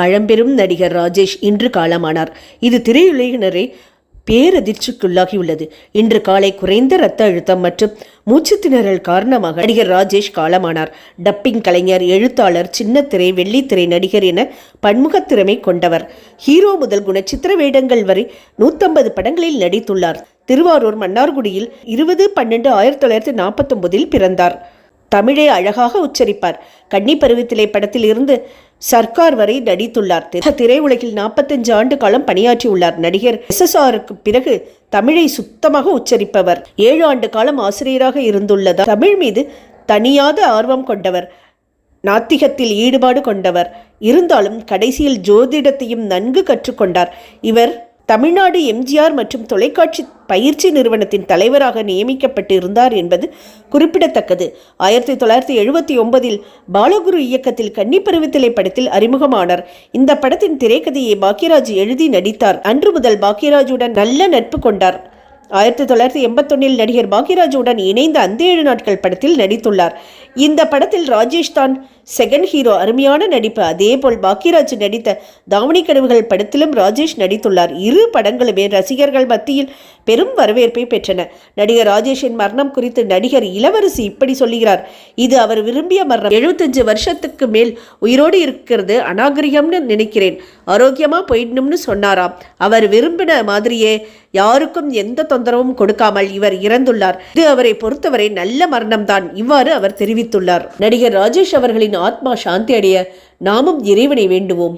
பழம்பெரும் நடிகர் ராஜேஷ் இன்று காலமானார். இது திரையுலகினரை பேரதிர்ச்சிக்குள்ளாகியுள்ளது. இன்று காலை குறைந்த இரத்த அழுத்தம் மற்றும் மூச்சு திணறல் காரணமாக நடிகர் ராஜேஷ் காலமானார். டப்பிங் கலைஞர் எழுத்தாளர் சின்னத்திரை வெள்ளித்திரை நடிகர் என பன்முகத் திறமை கொண்டவர். ஹீரோ முதல் குணச்சித்திர வேடங்கள் வரை நூத்தம்பது படங்களில் நடித்துள்ளார். திருவாரூர் மன்னார்குடியில் இருபது பன்னெண்டு ஆயிரத்தி தொள்ளாயிரத்தி நாற்பத்தொன்பதில் பிறந்தார். தமிழை அழகாக உச்சரிப்பார். கன்னி பருவத்திலே படத்தில் இருந்து சர்க்கார் வரை நடித்துள்ளார். திரையுலகில் நாற்பத்தஞ்சு ஆண்டு காலம் பணியாற்றியுள்ளார். நடிகர் எஸ்எஸ்ஆருக்கு பிறகு தமிழை சுத்தமாக உச்சரிப்பவர். ஏழு ஆண்டு காலம் ஆசிரியராக இருந்துள்ளதால் தமிழ் மீது தனியாத ஆர்வம் கொண்டவர். நாத்திகத்தில் ஈடுபாடு கொண்டவர். இருந்தாலும் கடைசியில் ஜோதிடத்தையும் நன்கு கற்றுக்கொண்டார். இவர் தமிழ்நாடு எம்ஜிஆர் மற்றும் தொலைக்காட்சி பயிற்சி நிறுவனத்தின் தலைவராக நியமிக்கப்பட்டு இருந்தார் என்பது குறிப்பிடத்தக்கது. ஆயிரத்தி தொள்ளாயிரத்தி எழுபத்தி ஒன்பதில் பாலகுரு இயக்கத்தில் கன்னிப்பருவத்திலை படத்தில் அறிமுகமானார். இந்த படத்தின் திரைக்கதையை பாக்யராஜ் எழுதி நடித்தார். அன்று முதல் பாக்யராஜுடன் நல்ல நட்பு கொண்டார். ஆயிரத்தி தொள்ளாயிரத்தி எண்பத்தொன்னில் நடிகர் பாக்யராஜுடன் இணைந்த அந்த ஏழு நாட்கள் படத்தில் நடித்துள்ளார். இந்த படத்தில் ராஜேஷ் தான் செகண்ட் ஹீரோ அருமையான நடிப்பு. அதேபோல் பாக்கியராஜ் நடித்த தாவணி கனவுகள் படத்திலும் ராஜேஷ் நடித்துள்ளார். இரு படங்களுமே ரசிகர்கள் மத்தியில் பெரும் வரவேற்பை பெற்றன. நடிகர் ராஜேஷின் மரணம் குறித்து நடிகர் இளவரசி இப்படி சொல்லுகிறார். இது அவர் விரும்பிய மரணம். எழுபத்தஞ்சு வருஷத்துக்கு மேல் உயிரோடு இருக்கிறது அநாகரிகம்னு நினைக்கிறேன். ஆரோக்கியமா போயிடணும்னு சொன்னாராம். அவர் விரும்பின மாதிரியே யாருக்கும் எந்த தொந்தரவும் கொடுக்காமல் இவர் இறந்துள்ளார். இது அவரை பொறுத்தவரை நல்ல மரணம்தான். இவ்வாறு அவர் தெரிவித்துள்ளார். நடிகர் ராஜேஷ் அவர்களின் ஆத்மா சாந்தி அடைய நாமும் இறைவனை வேண்டுவோம்.